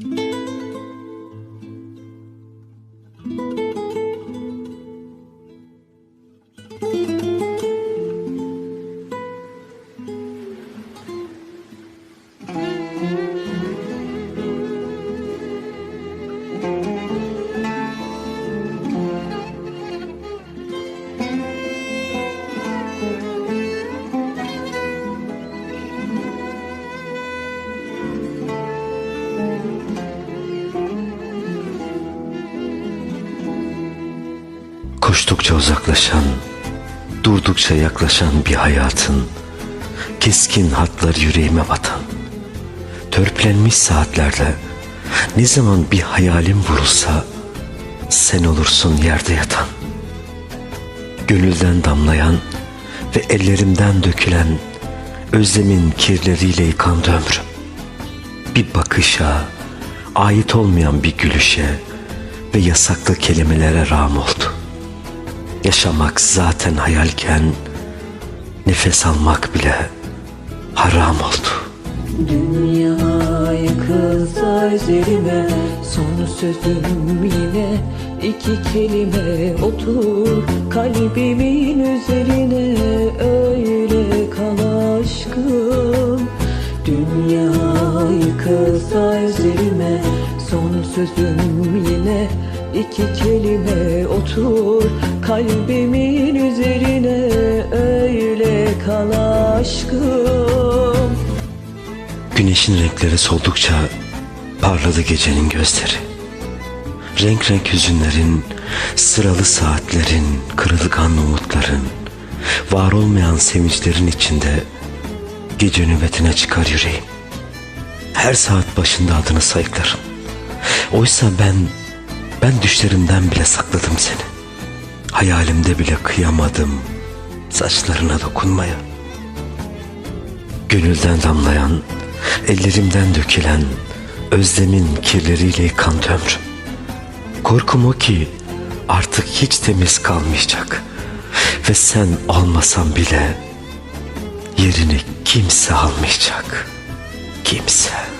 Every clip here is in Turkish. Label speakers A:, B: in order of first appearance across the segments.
A: thank mm -hmm. you Koştukça uzaklaşan, durdukça yaklaşan bir hayatın, keskin hatlar yüreğime batan, törpülenmiş saatlerde ne zaman bir hayalim vurulsa, sen olursun yerde yatan. Gönülden damlayan ve ellerimden dökülen özlemin kirleriyle yıkandı ömrüm. Bir bakışa, ait olmayan bir gülüşe ve yasaklı kelimelere rağm oldu. Yaşamak zaten hayalken nefes almak bile haram oldu.
B: Dünya yıkılsa üzerime Son sözüm yine iki kelime Otur kalbimin üzerine Öyle kal aşkım Dünya yıkılsa üzerime Son sözüm yine iki kelime Otur kalbimin üzerine Öyle kal aşkım
A: Güneşin renkleri soldukça parladı gecenin gözleri. Renk renk hüzünlerin, sıralı saatlerin, kırılgan umutların, var olmayan sevinçlerin içinde gece nöbetine çıkar yüreğim. Her saat başında adını sayıklarım. Oysa ben, ben düşlerimden bile sakladım seni. Hayalimde bile kıyamadım saçlarına dokunmaya. Gönülden damlayan, ellerimden dökülen, özlemin kirleriyle yıkandı ömrüm. Korkum o ki artık hiç temiz kalmayacak. Ve sen olmasan bile yerini kimse almayacak. Kimse.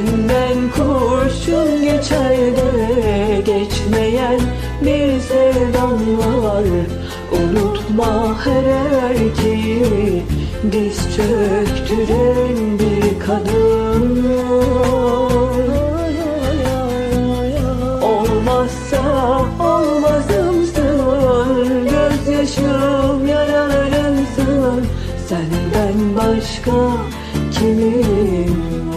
B: Tenden kurşun geçer de geçmeyen bir sevdan var. Unutma her erkeği diz çöktüren bir kadın Olmazsa olmazımsın Gözyaşım yaralarımsın Senden başka kimim